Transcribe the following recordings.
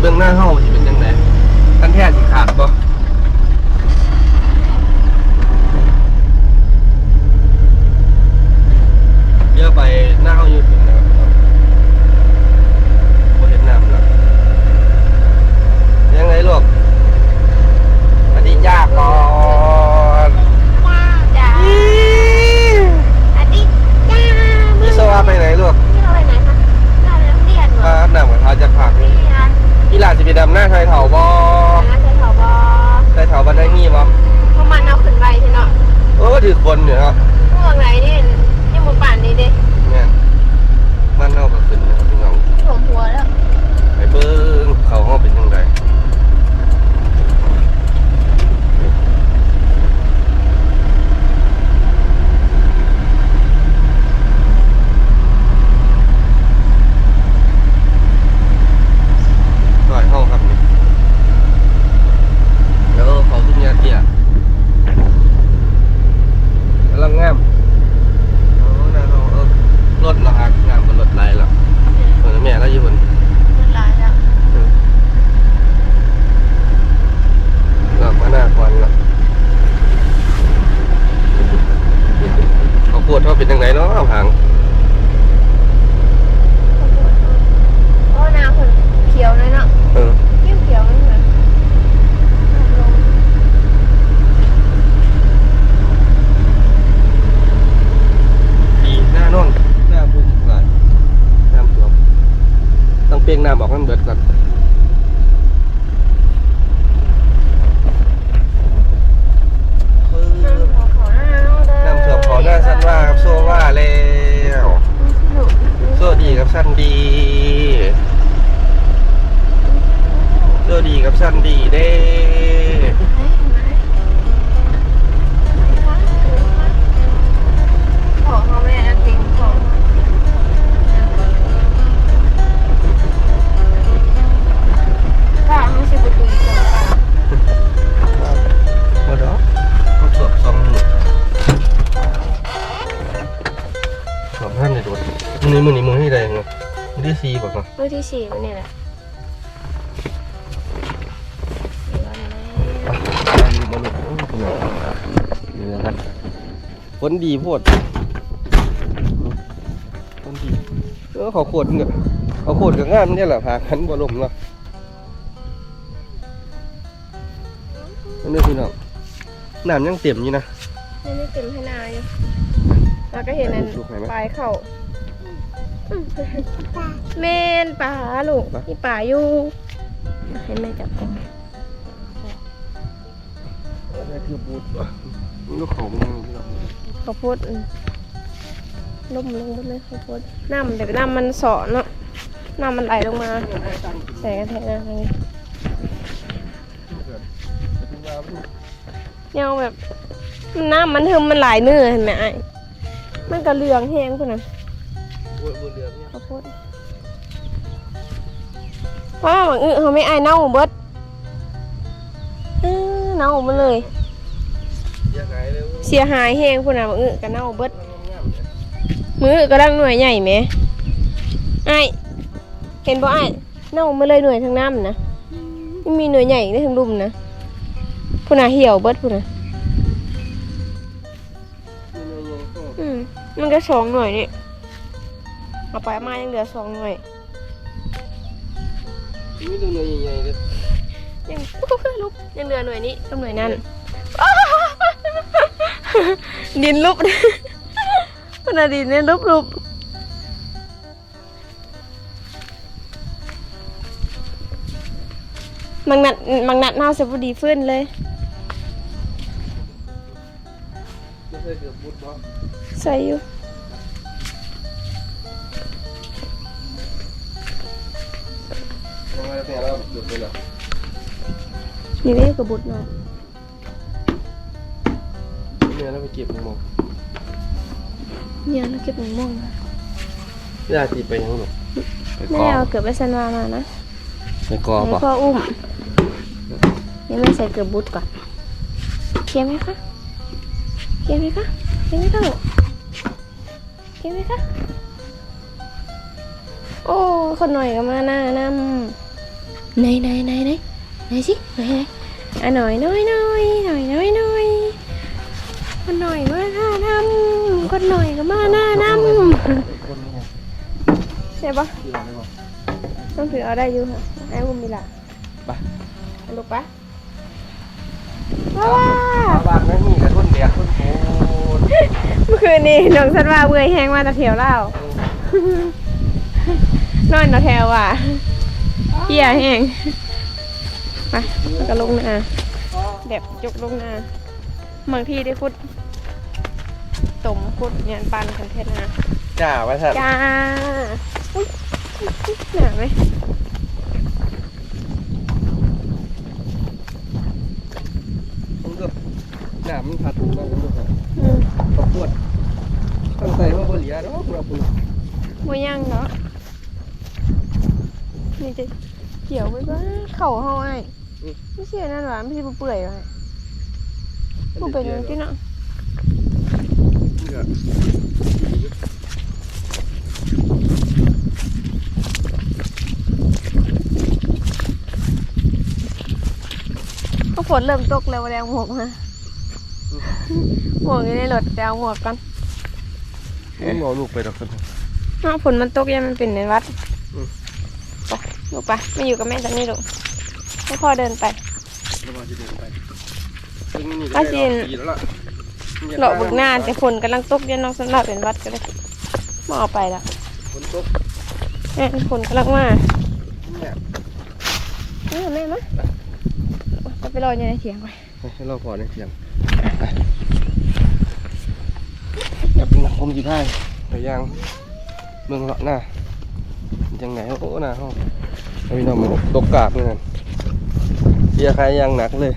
เบื้องหน้าห้องจะเป็นยังไงอันแท้สิขาดบ่เยอะไปหน้าห้องอยู่ถึงนะครับพี่น้องบ่เห็นน้ำแล้วยังไงลูกสวัสดีจ้าก่อน จ้าอาทิตย์จ้ามื พี่ อ โซวาไปไหนลูก นี่เราไปไหนคะเราไปโรงเรียนเหร พา อ อาบน้ำกับพาจะผัก เรียน อีหลาน จะไปดำหน้าไทยเถาบ่นะใช่ขอบอไทยเถาบันไดงี้บ่เพราะมันเอาขึ้นไปใช่เนาะโอ้ถือคนอยู่เนาะพวกไหนนี่ ผลดีโพดผลดีเออเขาโคตรเนี่ยเขาโคตรกับงานเนี่ยแหละพาขันบ่ลมเนาะอันนี้พี่น้องน้ำยังเต็มอยู่นะนี่ไม่เต็มให้นายแล้วก็เห็นนั่นลูกไหนไหมปลายเข่าเมนป่าลูกนี่ป่าอยู่ให้แม่จับก่อนนี่คือบูดว่ะนี่ลูกเขามันยังพี่น้อง ข้าวโพดอืมล่มลงไปเลยข้าวโพดน้ำเดี๋ยวน้ำมันสอเนาะน้ำมันไหลลงมาใส่กระแทกนะทางนี้เนี่ยเอาแบบน้ำมันเทิมมันหลายเนื้อเห็นไหมไอ้มันก็เหลืองแห้งพุ่นน่ะบูดบูดเรืองเนี่ยข้าวโพดเพราะว่าบางอื้อเขาไม่ไอ้ายเน่าเบิดเอ้อเน่ามาเลย สียหายแห้งพุ่นน่ะบางอื้อก็เน่าเบิดงามเนี่ยมือกำลังหน่วยใหญ่ไหมไอ้ายเห็นบ่ไอ้ายเน่ามาเลยหน่วยทางน้ำนะไม่มีหน่วยใหญ่ในทางลุ่มนะพุ่นน่ะเหี่ยวเบิดพุ่นน่ะอืมมันก็สองหน่วยนี่เอาไปเอามายังเหลือสองหน่วยมีตัวใหญ่ๆเลยยังลุกยังเหลือหน่วยนี้กับหน่วยนั้น ดินลุบพุ่นน่ะดินเนี่ยลุบลุบมังนัดมังนัดเน่าเสียพอดีฟื้นเลยไม่เคยเกือบบุดบ่ใส่อยู่ทำไมแต่เราหยุดเลยเหรอนี่เรียกกระบุดเนาะ เนี่ยเราไปเก็บหมกเนี่ยเราเก็บหมูม่วงมาไม่ได้ตีไปยังหรอกไปกแม่อเอาเกือบไปซันวามานะไปกอให้ป่ะพ่ออุ้มนี่แม่ใส่เกือบบุดก่อนเคลียร์ไหมคะเคลียร์ไหมคะเคลียร์ไหมคะลูกเคลียร์ไหมคะโอ้คนหน่อยก็มาหน้านำไหนไหนไหนไหนไหนสิไหนไหนอะหน่อยหน่อยหน่อยหน่อยหน่อยหน่อย คนหน่อยมาหน้านำคนหน่อยก็มาหน้านำคนนี้ไงใช่ปะที่เราได้บอกต้องถือเอาได้อยู่ค่ะไอ้บุมมีละไปเอาลูกปะว้าวชาวบ้านไม่มีกระทุ่นแดดทุ่นโคตรเมื่อคืนนี้น้องสันว่าเบื่อยแห้งมาแต่แถวเล่าวนอนแต่แถวว่ะเพียแห้งไปแล้วก็ลงนาแบบยกลงนาบางทีได้ฟุด ตมฟุดเนี่ยปันกันเทศนาจ้าว่าท่านจ้าอุ๊ยหนาไหมมันก็หนามันผัดมาเป็นลูกอืมข้าวโพดตั้งใจว่าบ่เหลียดอกเราปุ่นบ่ย่างเนาะนี่จะเกี่ยวไว้บ้าเข่าเฮาไอ้ไม่เชื่อนั่นหวะไม่ใช่บ่เปื่อยว่ะบ่เป็นจังซี่เนาะ เนี่ยก็ฝนเริ่มตกแล้วแรงหมวกมาหมวกอยู่ในรถแต่เอาหมวกก่อนมันเอาลูกไปดอกคนเนาะฝนมันตกยังมันเป็นในวัดอืมไปลูกไปไม่อยู่กับแม่ตอนนี้ลูกให้พ่อเดินไปแล้วก็จะเดินไปซึ่งนี่อาเจียนปีแล้วล่ะ เลาะเบึกหน้าแต่ฝนกำลังตกเดี๋ยังน้องสำหรับเป็นวัดก็เลยมาเอาไปละฝนตกแม่ฝนกำลังมาเนี่ยนี่แม่มาจะไปรออยู่ในเถียงไปให้เราพอในเสียงไปอย่าเป็นคมจีได้ไปย่างเมืองเลาะหน้ายังไงโอ้หน้าห้องเอาพี่น้องมาตกกากเลยนั่นเบียร์ใครยางหนักเลย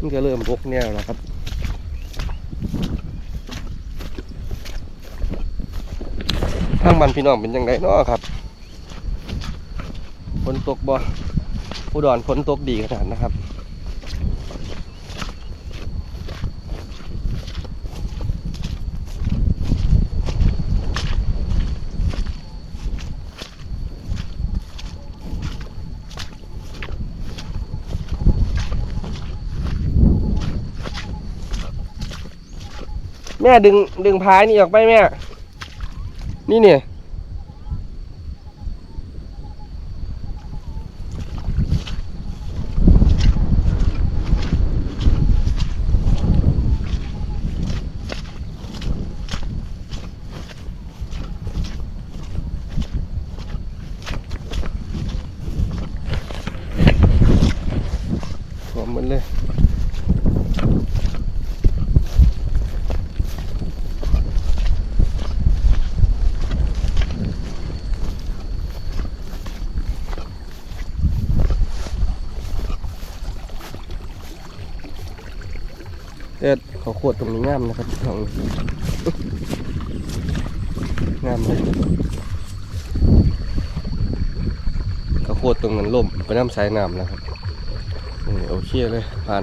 มันจะเริ่มบกแนวแล้วครับทางบันพี่น้องเป็นยังไงเนาะครับฝนตกบ่อุดรฝนตกดีขนาดนะครับ แม่ดึงดึงพายนี่ออกไปแม่ นี่เนี่ยหอมหมันเลย เอ็ดเขวดตรงนี้งามนะครับของงามเลยเขาขวดตรงนั้นล่มไปน้ำสายน้ำนะครับนี่โอเคเลยผ่าน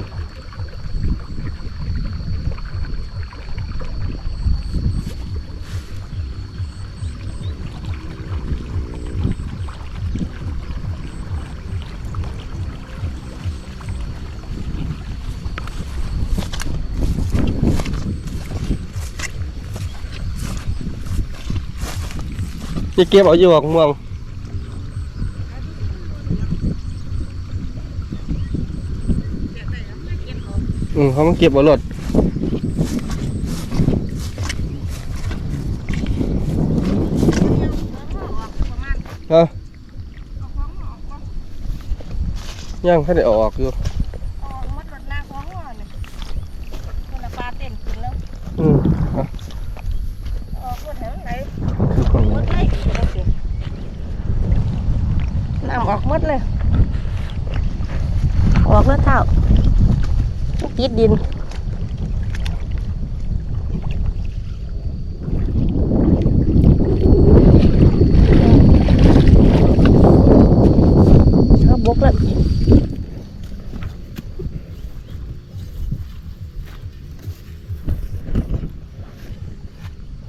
จะเก็บเอาอยู่หรอกม่วงอืมเขามาเก็บเอารถฮะยังให้ได้ออกอยู่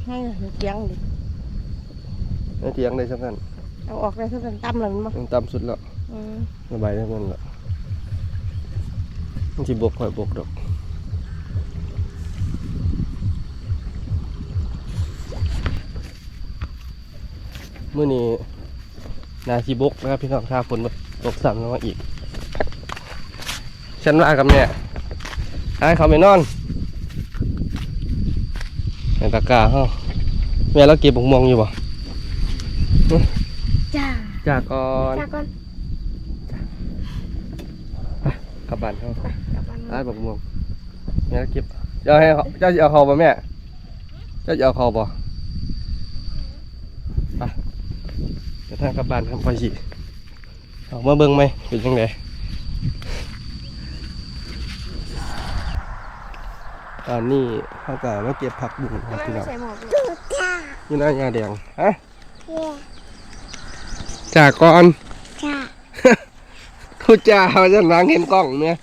ให้เกียงดิไอ้เถียงได้สักกันเอาออกได้สักตั้มเลยมันมายังต่ำสุดแล้วระบายได้มันแล้วมันสิบกข่อยบกดอกมื้อนี้นาสิบกนะครับพี่น้องถ้าฝนตกสั่นลงมาอีก ฉันว่ากับแม่ให้เขาไปนอน ในตะกร้าเฮาแม่เราเก็บบุกมองอยู่บ่จ้าจากก่อนจ้าก่อนกลับบ้านเฮาไปกลับบ้านร้านบักม่วงแม่เราเก็บเจ้าให้เขาเจ้าจะเอาเขาบ่แม่เจ้าจะเอาเขาบ่ไปเดี๋ยวทางกลับบ้านทำไปสิออกมาเบิ่งไหมเป็นยังไง ตอนนี้เขาก็มาเก็บผักบุ้งคทำรับไมพี่ไม่น้องใส่หมวกนี่น่ายาแดงฮะจากก่อนจ้าทุจ้าว่าจะนางเห็นกล้องเนี่ย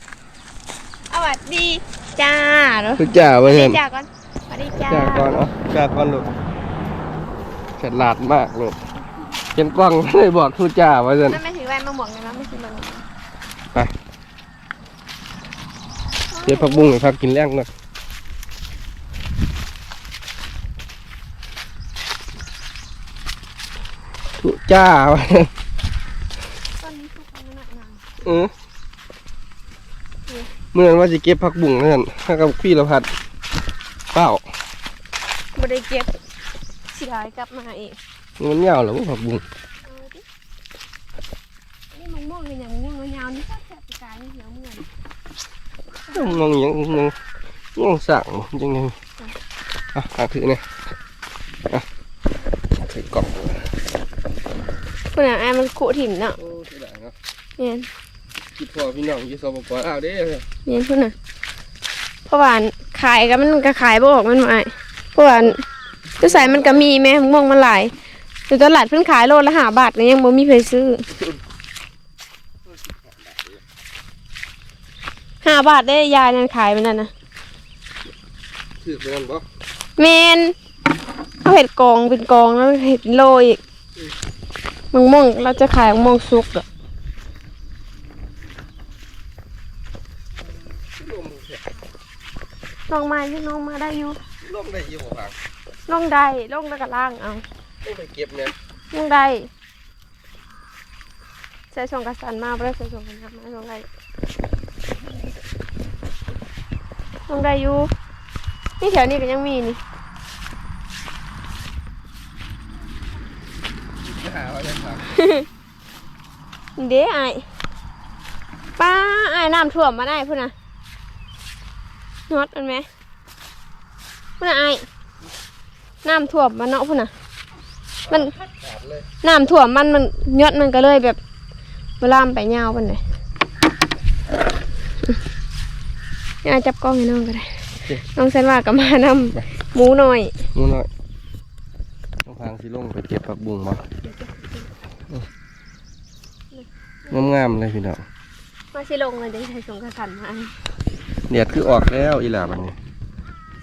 สวัสดีจ้าเนาะทุจ้าว่าสวัสเห็ดีนจ้าก่อนสวัสดีจ้าจากก่อนเอะจากก่อนลูกฉลาดมากเลยเห็นกล้องเลยบอกทุจ้าว่าจะนั่นไม่ถือแว่นมาหมวกเลยนะไม่ถือมาหมวกเก็บผักบุ้งให้พักกินแรงหน่อย ทุจ้าว่าซั่นตอนนี้ทุกคนหนักหนาเออเมื่อนั้นว่าจะเก็บผักบุ้งนั่นถ้ากับพี่ละพัดเปล่าไม่ได้เก็บเสียกลับมาเองมันยาวเหรอผักบุ้งเอาดินี่มะม่วงเป็นอย่างมะม่วงยาวๆนี่ก็แค่กายนี่เหี่ยวเหมือนมองอย่างงงงงสั่งยังไงอะอะถือเนี่ยอะถือกล่อง คุณอะไอ้มันขุถิ่มเนาะโอ้เสียดายเนาะเนี่ยคิดพอพี่น้องอยี่สปปอ้าวเด้เนี่ยคุณอะเพราะว่าขายก็มันก็ขายบ่ออกมันไม่เพราะว่าตัวใส่มันก็มีแม่ม่วงมันหลายอยู่ตลาดเพิ่นขายโลละห้าบาทก็ยังบ่มีใครซื้อห้าบาทได้ยายนั่นขายไปนั่นนะถือไปนั่นบ่แมนเอาเห็ดกองเป็นกองแล้วเห็ดโลอีก มะม่วงเราจะขายมะม่วงสุกอะลงมาที่ลงมาได้อยู่ลงได้ยี่ห้อผักลงได้ลงแล้วก็ล่างเอาลงไปเก็บเนี่ยลงได้ใส่ชงกระสันมาไม่ได้ใส่ชงกันครับมาลงได้ลงได้อยู่นี่แถวนี้ก็ยังมีนี่ จะหาว่าจะผัก เด้ไอายป้าไอายน้ำท่วมมาได้พุ่นนะน็อตมันไหมพุ่นนะไอายน้ำท่วมมาเนาะพุ่นนะมันขาดเลยน้ำท่วมมันมันยอดมันก็เลยแบบเวลามนไปยาวมันเลยนี่อาจับกล้องให้น้องก็ได้ น้องเซนว่าก็มานำหมูหน่อยมูน้อยต้องพางสิลงไปเก็บผักบุ้งบ่ งามๆเลยพี่น้องมาสิลงเลยเดี๋ยวใส่สงกระสันมาเดียดคือออกแล้วอีหล่าบัดนี้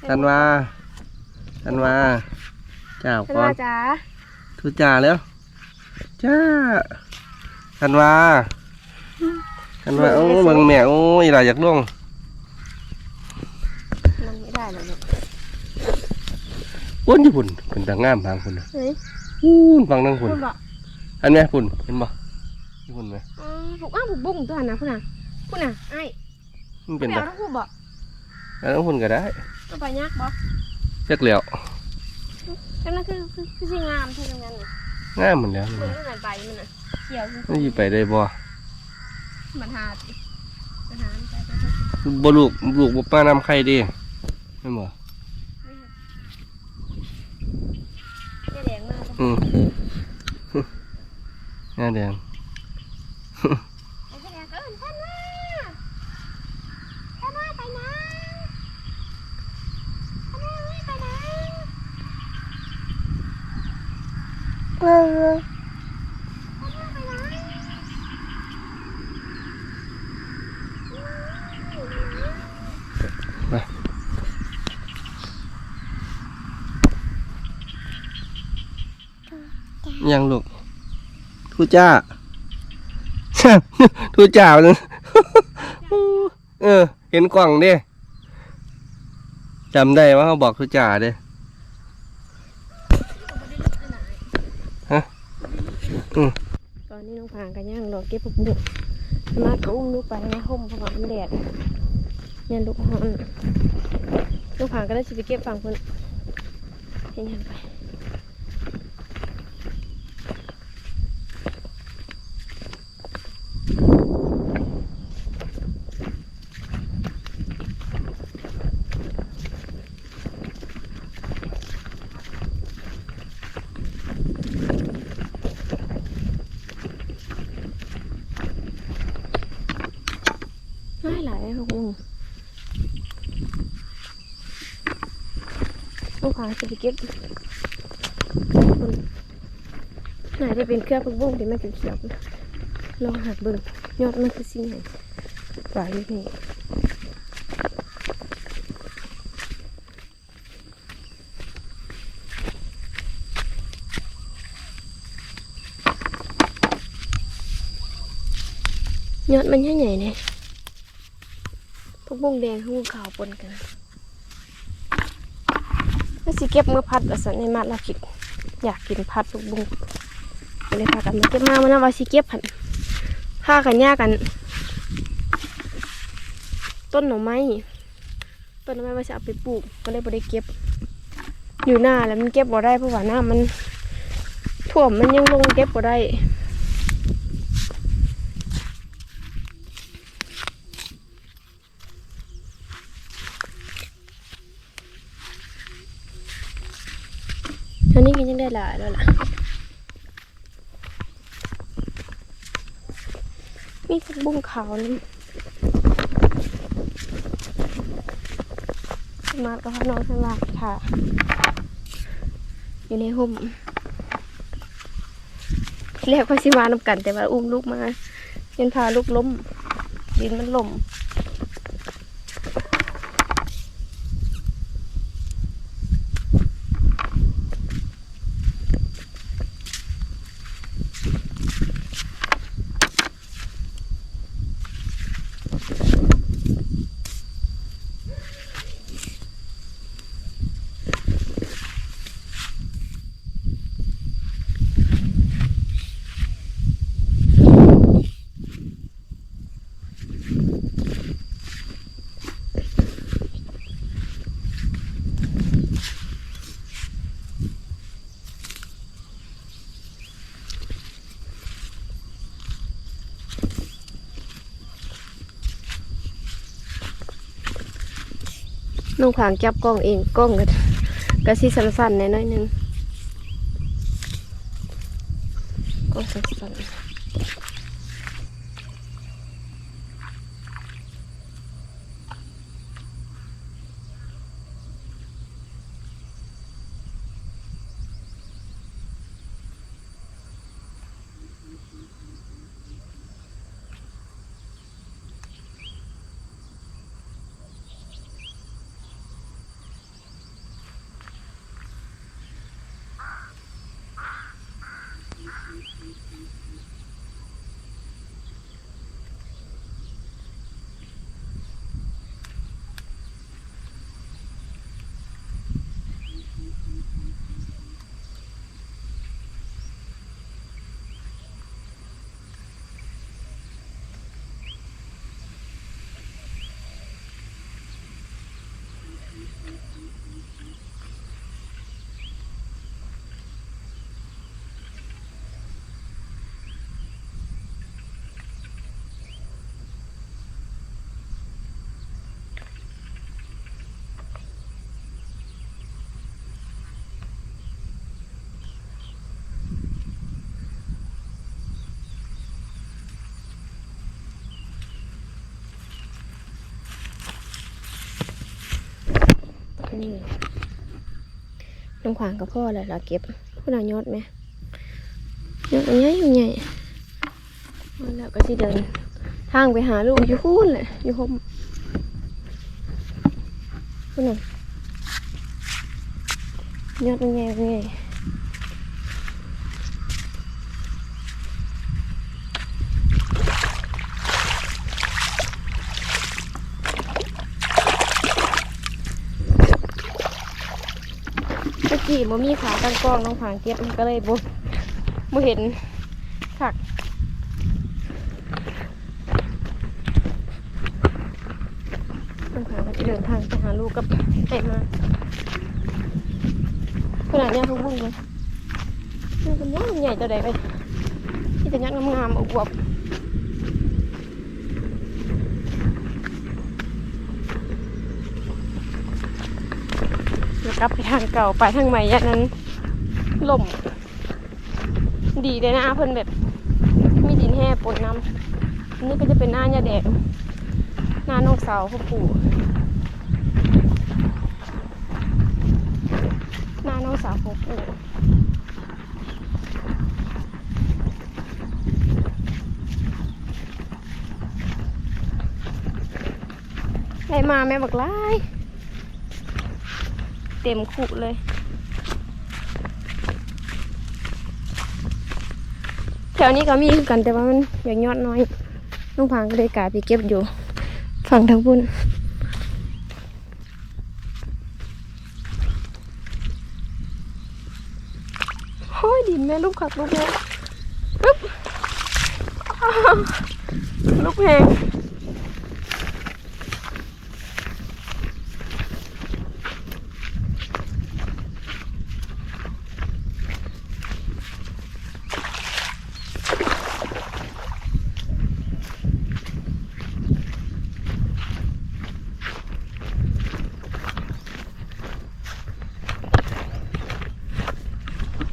ท่านว่าท่านว่าเจ้าเซนก่อว่านจ้าทุจ้าแล้วจ้าท่านว่าท่านว่าโอ้เบิ่งแม่โอ้อีหล่าอยากลงมันไม่ได้แล้วเนี่ยอ้วนญี่ปุ่นเป็นตางามทางคนน่ะเฮ้ยอู้นฟังนั่งคุพุ่นณบอกอันเนี้ยพุ่นเห็นบ่ ญี่ปุ่นไหมอ๋อผูกอ้าวผูกบุ้งตัวนั้นนะพุ่นน่ะพุ่นน่ะไอ้มันเป็นเดี๋แบยวบต้องพูดบอกแล้วนั่งพุ่นก็ได้ตัวไปยักษ์บอกเช็คแล้วแต่นั่นคือคือคือสิงามใช่ตรงนั้นน่ะง่ายหมดแล้วมันขนาดใบมันอะเขียวนี่สิไปได้บ่มันหาดมันหาดไปไปไปบ่ลูกลูกบ่ป้านำไข่เดิแม่นบ่แม่แดงมากอืมงาแดงไอ้แดงก็เอินท่านว่าท่านว่าไปนะท่านว่าไม่ไปนะเออท่านว่าไปนะ ยังลูกทูจ้า ทูจ้าเลยเออ เห็นกล่องเด้จำได้ว่าเขาบอกทูจ้าเด้ตอนนี้น้องผางกันย่างรอเก็บผักบุกมาก็อุ้มลูกไปในห่มเพราะว่ามันแดดเนี่ยลูกฮอนน้องผางก็ได้สิไปเก็บฝั่งคนเห็นยังไปหลายหลายผักบุกน้องผาจะไปเก็บคนไหนจะเป็นเครือผักบุ้งที่มันเขียวๆลองหักเบิ่งยอดมันคือสิ่งไหนปลายอยู่นี่ยอดมันใหญ่ๆเนี่ยผักบุ้งแดงผักขาวปนกัน แล้วสิเก็บเมื่อพัดอสันในมัดเราคิด อยากกินพัดผักบุ้งก็เลยพากันมาเก็บมามันเอาไว้สิเก็บผันพากันยากัน ต้นหน่อไม้ต้นหน่อไม้ว่าจะเอาไปปลูกก็เลยบ่ได้เก็บ อยู่หน้าแล้วมันเก็บบ่ได้เพราะว่าหน้ามันท่วมมันยังลงเก็บบ่ได้อันนี้กินยังได้ หลายแล้วล่ะ มีผักบุ้งขาวนี่มากับพ่อน้องข้างล่างค่ะ อยู่ในห่มเรียกว่าสิมานำกันแต่ว่าอุ้มลูกมาเงินพาลูกล้มดินมันล่ม น้องขวางจับกล้องเองกล้องก็ก็สิสั้นๆหน่อยนึงกล้องสั้น นี่น้องขวางกับพ่อแหละเราเก็บพูดเอายอดไหมยอดอันใหญ่อยู่ใหญ่แล้วก็ที่เดินทางไปหาลูกอยู่คู่เละอยู่ห่มพูดหน่อยยอดมันใหญ่ใหญ่ตะ กี้บ่มีขาตั้งกล้องน้องผางเก็บมันก็เลยบ่บ่เห็นผักน้องผางก็จะเดินทางไปหาลูกกับไอ้มาขนาดเนี้ยเขาบุ้งเลยนี่เป็นย่างใหญ่ตัวใดไปที่แต่ยักงามๆอวบแล้ว กลับไปทางเก่าไปทางใหม่ยันนั้นล่ม ดีเลยนะเพิ่นแบบมีดินแห่ปนน้ำนี่ก็จะเป็นหน้าหญ้าแดงหน้านกเสาพ่อปู่หน้านกเสาวพ่อปู่ได้มาแม่บักไล่ เต็มขุเลย แถวนี้ก็มีคือกันแต่ว่ามันอย่างยอดน้อยน้องพังก็เลยกลายไปเก็บอยู่ ฝั่งทางบุญห้อยดินแม่ลูกขักลูกแม่ปึ๊บอ้าวลูกแพง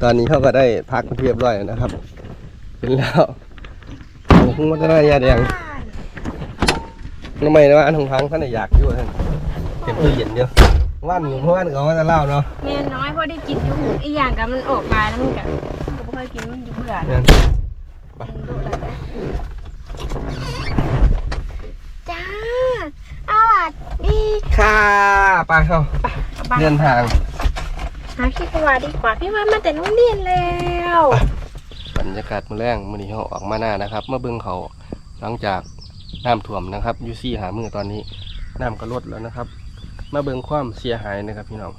ตอนนี้เขาก็ได้พักเรียบร้อยแล้วนะครับเป็นแล้วผมคงวัฒนายาแดงทำไมนะว่าอันของพังท่านน่ะอยากอยู่ท่านเก็บตู้เย็นเดียวว่านหนูเพราะว่านเขาว่าจะเล่าเนาะแม่น้อยพอได้กินอยู่อีกอย่างกับมันออกมาแล้วมันกับก็ไม่ค่อยกินมันอยู่เบื่อเนี่ยจ้าอวัสดีค่ะไปเขาบ้านเดินทาง หาพี่กว่าดีกว่าพี่ว่ามาแต่โรงเรียนแล้วบรรยากาศมื้อแรงมื้อนี้เขาออกมาหน้านะครับเมื่อเบิ่งเขาหลังจากน้ำท่วมนะครับอยูซี่หามือตอนนี้น้ำก็ลดแล้วนะครับ มาเบิ่งความเสียหายนะครับพี่น้อง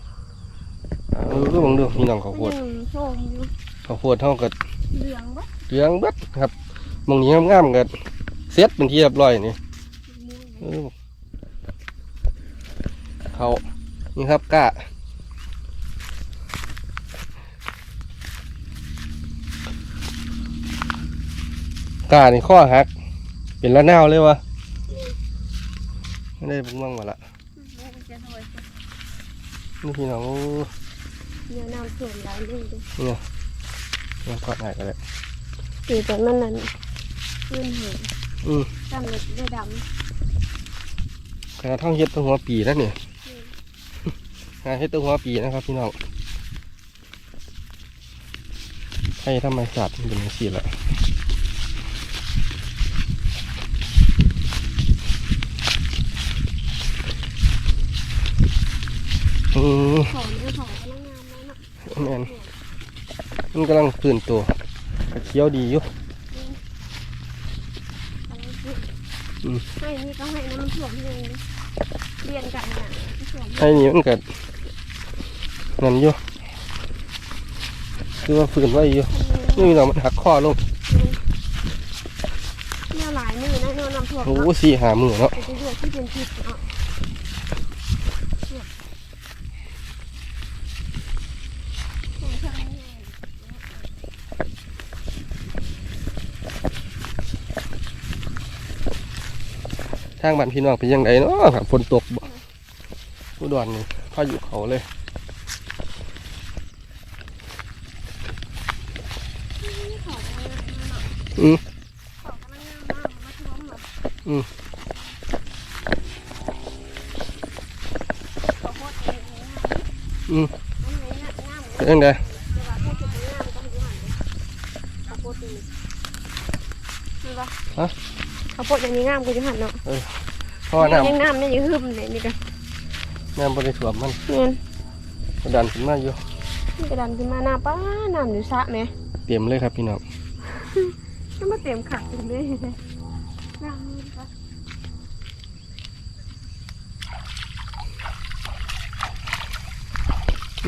เอาดูเบิ่งดูพี่น้องเขาวโพดยังโชมอยู่เขาวโพดเท่ากับเหลืองปะเหลืองเบิดครับหมองนี้งามๆกันเซ็ตเป็นที่เรียบร้อยนี่เออเขานี่ครับก้า กานี่ข้อหัก เป็นละนาวเลยวะไม่ได้เพิ่งมั่งมาละนี่พี่น้องโอ้เดี๋ยวน้ำท่วมหลายลูกเลยเนี่ยเนี่ยทอดหายกันเลยปีแต่มันนั่นเลื่อนเห็นอืมดำเลยได้ดขนาดท่องเฮ็ดตัวหัวปีแล้วเนี่ยงานเฮ็ดตัวหัวปีนะครับพี่น้องให้ธรรมศาสตร์มันเป็นอย่างนี้แหละ อืมำของเรื่องของพนักงานแล้วเนาะแม่นมันกำลังตื่นตัวกระเคี้ยวดีอยู่อืมให้นี่ก็ให้น้ำมันท่วมเลยเรียนกันเนี่ยท่วมให้นี่มันเกิดนั่นอยู่คือว่าฝืนไว้อยู่นี่เรามันหักข้อลงเนี่ยหลายมือนะโดนน้ำท่วมโอ้เนาะสี่หามือเนาะ ไปเรื่อยๆ ทางบ้านพี่น้องเป็นยังไงเนาะครับฝนตกบ่ผู้ดอนนี่พายุเขาเลยอืมองพนักงานมอืมขอโทษเอเป็นยังไง ข้าวโพดนี่นี่ปะ ฮะ ข้าวโพดอย่างนี้งามกูจะหันเนาะเพราะว่าน้ำยังน้ำเนี่ยยังหึมเลยนี่กันน้ำบริสุทธิ์มันเงินกระดันขึ้นมาอยู่นี่กระดันขึ้นมาหน้าป้าน้ำอยู่สะไหมเตรียมเลยครับพี่น้องก็มาเต็มขังถึงได้เลยน้ำนี่ปะ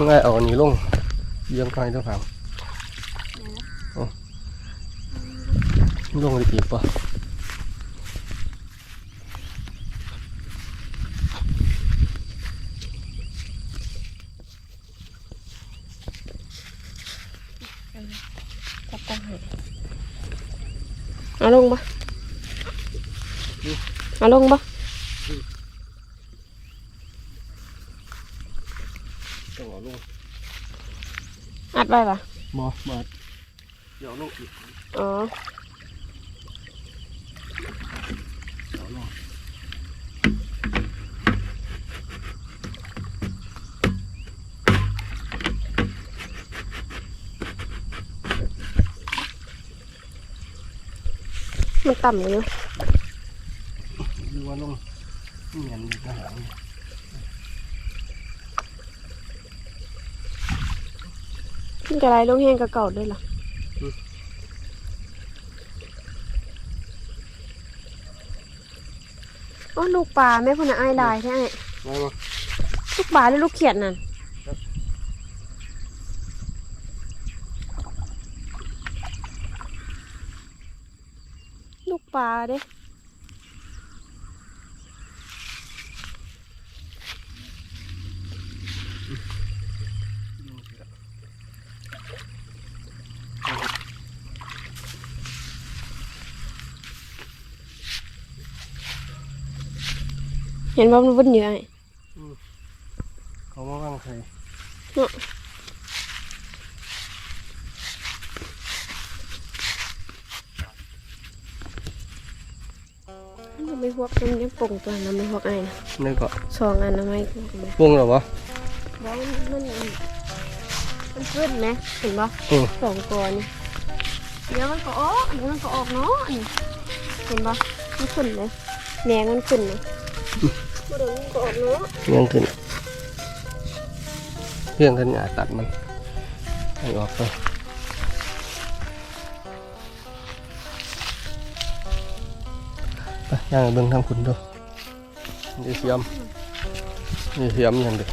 ง่ายเอาอันนี้ลงยี่ยงไกลด้วยครับโอ้ลงได้อีกปะ จับกล้องให้เอาลงปะเอาลงปะต้องเอาลงอัดไว้ปะบอมาเดี๋ยวลงอีกอ๋อ เอาลง มันต่ำเลยเนาะหรือว่าลงเงียนอยู่ข้างหลังมันกระไรลงแห้งกระเก่าด้วยล่ะอ๋อลูกปลาแม่พ่อน่ะอายลายแท้ไอ้ไงวะลูกปลาหรือลูกเขียดนั่น ปลาเด้เห็นว่ามันวุ่นอยู่ไอ้เขามาว่างใครเนาะ ไม่พวกมันยังป่งตัวนั้นไม่พวกไอ้นะนี่ก็สองอันนะไม่พวกมันวงเหรอวะแล้วมันมันมันขึ้นไหมเห็นปะอืมสองตัวนี่เดี๋ยวมันก็ออกเดี๋ยวมันก็ออกเนาะอันนี้เห็นปะมันขึ้นเลยแหนงมันขึ้นเลยเดี๋ยวมันก็ออกเนาะเงี้ยงขึ้นเพียงขึ้นอย่าตัดมันให้ออกไป ย่างเบิ่งทางขุนดูนี่เสียมนี่เสียมยังเดีย